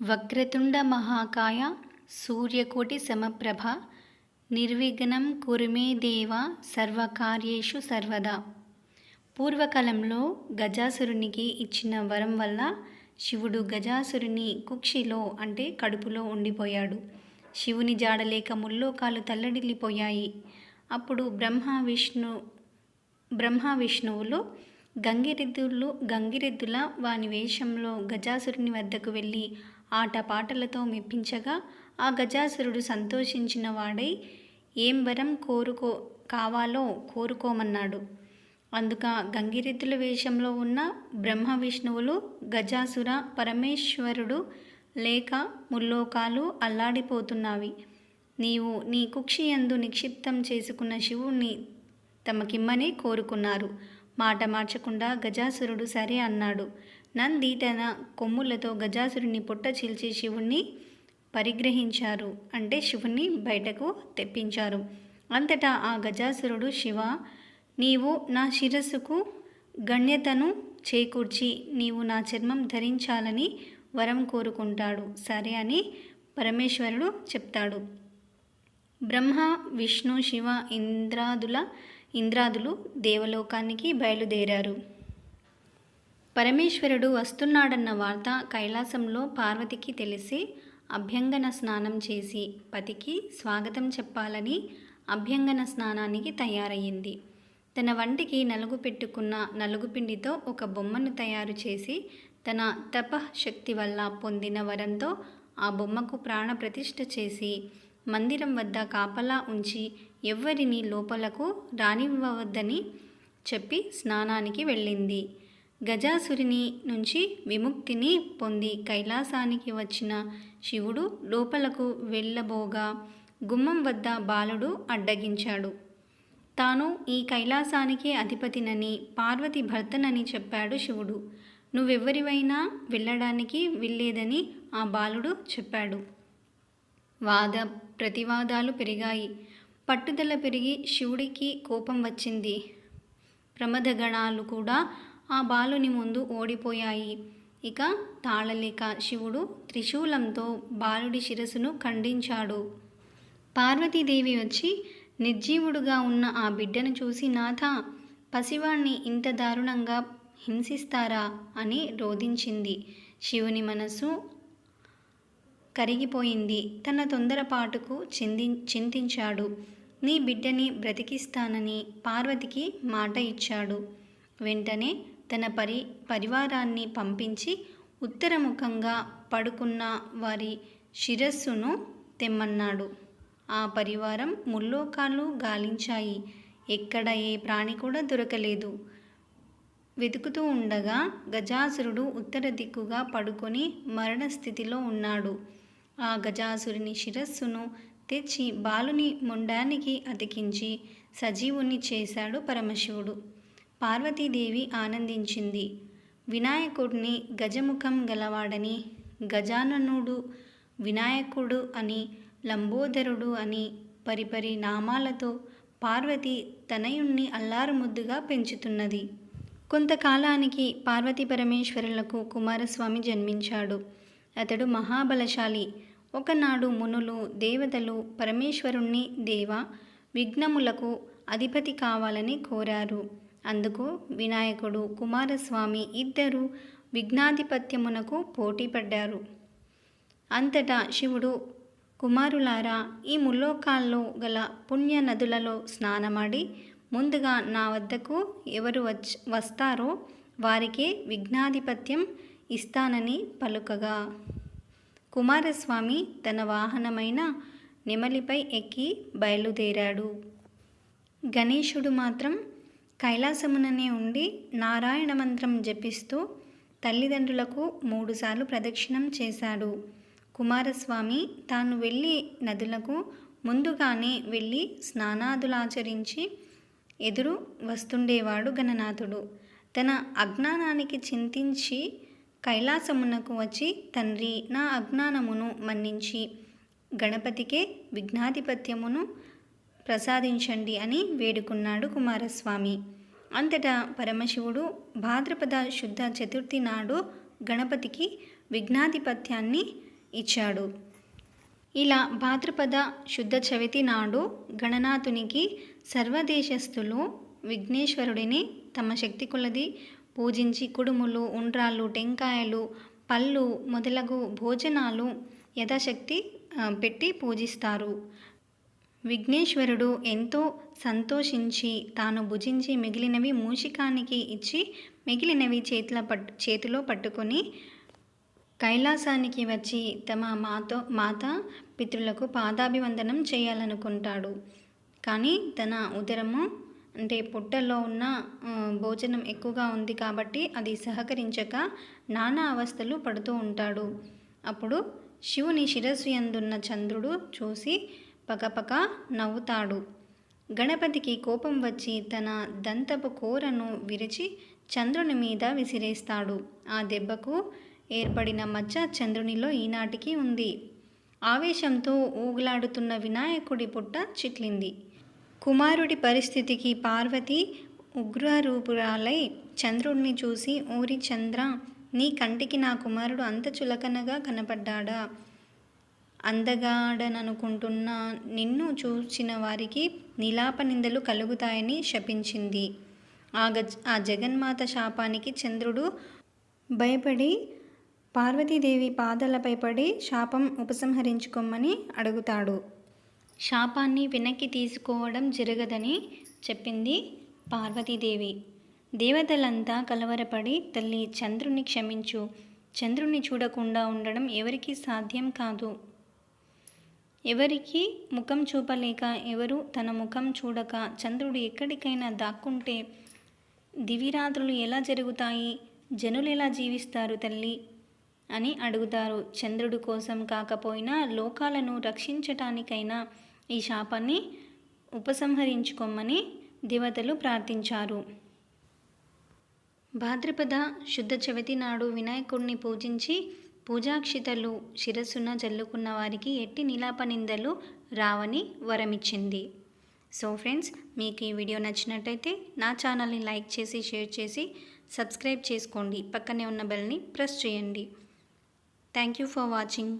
వక్రతుండ మహాకాయ సూర్యకోటి సమప్రభ నిర్విఘ్నం కురుమే దేవ సర్వకార్యేషు సర్వదా. పూర్వకాలంలో గజాసురునికి ఇచ్చిన వరం వల్ల శివుడు గజాసురుని కుక్షిలో అంటే కడుపులో ఉండిపోయాడు. శివుని జాడలేక ముల్లోకాలు తల్లడిల్లిపోయాయి. అప్పుడు బ్రహ్మ విష్ణు బ్రహ్మ విష్ణువులు గంగిరెద్దులు గంగిరెద్దుల వాని వేషంలో గజాసురుని వద్దకు వెళ్ళి ఆటపాటలతో మెప్పించగా ఆ గజాసురుడు సంతోషించిన వాడై ఏం వరం కోరుకో కావాలో కోరుకోమన్నాడు. అందుక గంగిరెద్దుల వేషంలో ఉన్న బ్రహ్మ విష్ణువులు గజాసుర పరమేశ్వరుడు లేక ముల్లోకాలు అల్లాడిపోతున్నవి. నీవు నీ కుక్షి యందు నిక్షిప్తం చేసుకున్న శివుణ్ణి తమకిమ్మని కోరుకున్నారు. మాట మార్చకుండా గజాసురుడు సరే అన్నాడు. నంది తన కొమ్ములతో గజాసురుని పొట్ట చీల్చి శివుణ్ణి పరిగ్రహించారు. అంటే శివుణ్ణి బయటకు తెప్పించారు. అంతటా ఆ గజాసురుడు శివ నీవు నా శిరస్సుకు గణ్యతను చేకూర్చి నీవు నా చర్మం ధరించాలని వరం కోరుకుంటాడు. సరే అని పరమేశ్వరుడు చెప్తాడు. బ్రహ్మ విష్ణు శివ ఇంద్రాదుల ఇంద్రాదులు దేవలోకానికి బయలుదేరారు. పరమేశ్వరుడు వస్తున్నాడన్న వార్త కైలాసంలో పార్వతికి తెలిసి అభ్యంగన స్నానం చేసి పతికి స్వాగతం చెప్పాలని అభ్యంగన స్నానానికి తయారయ్యింది. తన వంటికి నలుగు పెట్టుకున్న నలుగుపిండితో ఒక బొమ్మను తయారు చేసి తన తపశక్తి వల్ల పొందిన వరంతో ఆ బొమ్మకు ప్రాణప్రతిష్ఠ చేసి మందిరం వద్ద కాపలా ఉంచి ఎవ్వరిని లోపలకు రానివ్వవద్దని చెప్పి స్నానానికి వెళ్ళింది. గజాసురిని నుంచి విముక్తిని పొంది కైలాసానికి వచ్చిన శివుడు లోపలకు వెళ్ళబోగా గుమ్మం వద్ద బాలుడు అడ్డగించాడు. తాను ఈ కైలాసానికి అధిపతినని పార్వతి భర్తనని చెప్పాడు శివుడు. నువ్వెవ్వరివైనా వెళ్ళడానికి వెళ్ళేదని ఆ బాలుడు చెప్పాడు. వాద ప్రతివాదాలు పెరిగాయి. పట్టుదల పెరిగి శివుడికి కోపం వచ్చింది. ప్రమదగణాలు కూడా ఆ బాలుని ముందు ఓడిపోయాయి. ఇక తాళలేక శివుడు త్రిశూలంతో బాలుడి శిరస్సును ఖండించాడు. పార్వతీదేవి వచ్చి నిర్జీవుడుగా ఉన్న ఆ బిడ్డను చూసి నాథ పసివాణ్ణి ఇంత దారుణంగా హింసిస్తారా? అని రోధించింది. శివుని మనసు కరిగిపోయింది. తన తొందరపాటుకు చింది చింతించాడు. నీ బిడ్డని బ్రతికిస్తానని పార్వతికి మాట ఇచ్చాడు. వెంటనే తన పరి పరివారాన్ని పంపించి ఉత్తరముఖంగా పడుకున్న వారి శిరస్సును తెమ్మన్నాడు. ఆ పరివారం ముల్లోకాలు గాలించాయి. ఎక్కడ ఏ ప్రాణి కూడా దొరకలేదు. వెతుకుతూ ఉండగా గజాసురుడు ఉత్తర దిక్కుగా పడుకొని మరణ స్థితిలో ఉన్నాడు. ఆ గజాసురుని శిరస్సును తెచ్చి బాలుని మొండానికి అతికించి సజీవుని చేశాడు పరమశివుడు. పార్వతీదేవి ఆనందించింది. వినాయకుడిని గజముఖం గలవాడని గజాననుడు వినాయకుడు అని లంబోదరుడు అని పరిపరి నామాలతో పార్వతి తనయుణ్ణి అల్లారుముద్దుగా పెంచుతున్నది. కొంతకాలానికి పార్వతీ పరమేశ్వరులకు కుమారస్వామి జన్మించాడు. అతడు మహాబలశాలి. ఒకనాడు మునులు దేవతలు పరమేశ్వరుణ్ణి దేవ విఘ్నములకు అధిపతి కావాలని కోరారు. అందుకు వినాయకుడు కుమారస్వామి ఇద్దరు విఘ్నాధిపత్యమునకు పోటీపడ్డారు. అంతటా శివుడు కుమారులారా ఈ ముల్లోకాల్లో గల పుణ్య నదులలో స్నానమాడి ముందుగా నా వద్దకు ఎవరు వస్తారో వారికే విఘ్నాధిపత్యం ఇస్తానని పలుకగా. కుమారస్వామి తన వాహనమైన నెమలిపై ఎక్కి బయలుదేరాడు. గణేశుడు మాత్రం కైలాసముననే ఉండి నారాయణ మంత్రం జపిస్తూ తల్లిదండ్రులకు మూడుసార్లు ప్రదక్షిణం చేశాడు. కుమారస్వామి తాను వెళ్ళి నదులకు ముందుగానే వెళ్ళి స్నానాదులాచరించి ఎదురు వస్తుండేవాడు గణనాథుడు. తన అజ్ఞానానికి చింతించి కైలాసమునకు వచ్చి తండ్రి నా అజ్ఞానమును మన్నించి గణపతికే విఘ్నాధిపత్యమును ప్రసాదించండి అని వేడుకున్నాడు కుమారస్వామి. అంతటా పరమశివుడు భాద్రపద శుద్ధ చతుర్థి నాడు గణపతికి విఘ్నాధిపత్యాన్ని ఇచ్చాడు. ఇలా భాద్రపద శుద్ధ చవితి నాడు గణనాథునికి సర్వదేశస్థులు విఘ్నేశ్వరుడిని తమ శక్తి కొలది పూజించి కుడుములు ఉండ్రాళ్ళు టెంకాయలు పళ్ళు మొదలగు భోజనాలు యథాశక్తి పెట్టి పూజిస్తారు. విఘ్నేశ్వరుడు ఎంతో సంతోషించి తాను భుజించి మిగిలినవి మూషికానికి ఇచ్చి మిగిలినవి చేతుల పట్టు చేతిలో పట్టుకొని కైలాసానికి వచ్చి తమ మాతో మాత పితృలకు పాదాభివందనం చేయాలనుకుంటాడు. కానీ తన ఉదరము అంటే పుట్టలో ఉన్న భోజనం ఎక్కువగా ఉంది కాబట్టి అది సహకరించక నానా అవస్థలు పడుతూ ఉంటాడు. అప్పుడు శివుని శిరస్సు ఎందున్న చంద్రుడు చూసి పకపక నవ్వుతాడు. గణపతికి కోపం వచ్చి తన దంతపు కూరను విరిచి చంద్రుని మీద విసిరేస్తాడు. ఆ దెబ్బకు ఏర్పడిన మచ్చ చంద్రునిలో ఈనాటికి ఉంది. ఆవేశంతో ఊగులాడుతున్న వినాయకుడి పుట్ట చిట్లింది. కుమారుడి పరిస్థితికి పార్వతి ఉగ్రరూపురాలై చంద్రుడిని చూసి ఊరి చంద్ర నీ కంటికి నా కుమారుడు అంత చులకనగా కనపడ్డాడా? అందగాడననుకుంటున్న నిన్ను చూచిన వారికి నిలాప నిందలు కలుగుతాయని శపించింది. ఆ గజ్ ఆ జగన్మాత శాపానికి చంద్రుడు భయపడి పార్వతీదేవి పాదాలపై పడి శాపం ఉపసంహరించుకోమని అడుగుతాడు. శాపాన్ని వెనక్కి తీసుకోవడం జరగదని చెప్పింది పార్వతీదేవి. దేవతలంతా కలవరపడి తల్లి చంద్రుని క్షమించు. చంద్రుని చూడకుండా ఉండడం ఎవరికీ సాధ్యం కాదు. ఎవరికి ముఖం చూపలేక ఎవరు తన ముఖం చూడక చంద్రుడు ఎక్కడికైనా దాక్కుంటే దివిరాత్రులు ఎలా జరుగుతాయి? జనులు ఎలా జీవిస్తారు తల్లి అని అడుగుతారు. చంద్రుడు కోసం కాకపోయినా లోకాలను రక్షించటానికైనా ఈ శాపాన్ని ఉపసంహరించుకోమని దేవతలు ప్రార్థించారు. భాద్రపద శుద్ధ చవితి నాడు వినాయకుడిని పూజించి పూజాక్షితలు శిరస్సున జల్లుకున్న వారికి ఎట్టి నిలాప నిందలు రావని వరమిచ్చింది. సో ఫ్రెండ్స్ మీకు ఈ వీడియో నచ్చినట్టయితే నా ఛానల్ని లైక్ చేసి షేర్ చేసి సబ్స్క్రైబ్ చేసుకోండి. పక్కనే ఉన్న బెల్ని ప్రెస్ చేయండి. Thank you for watching.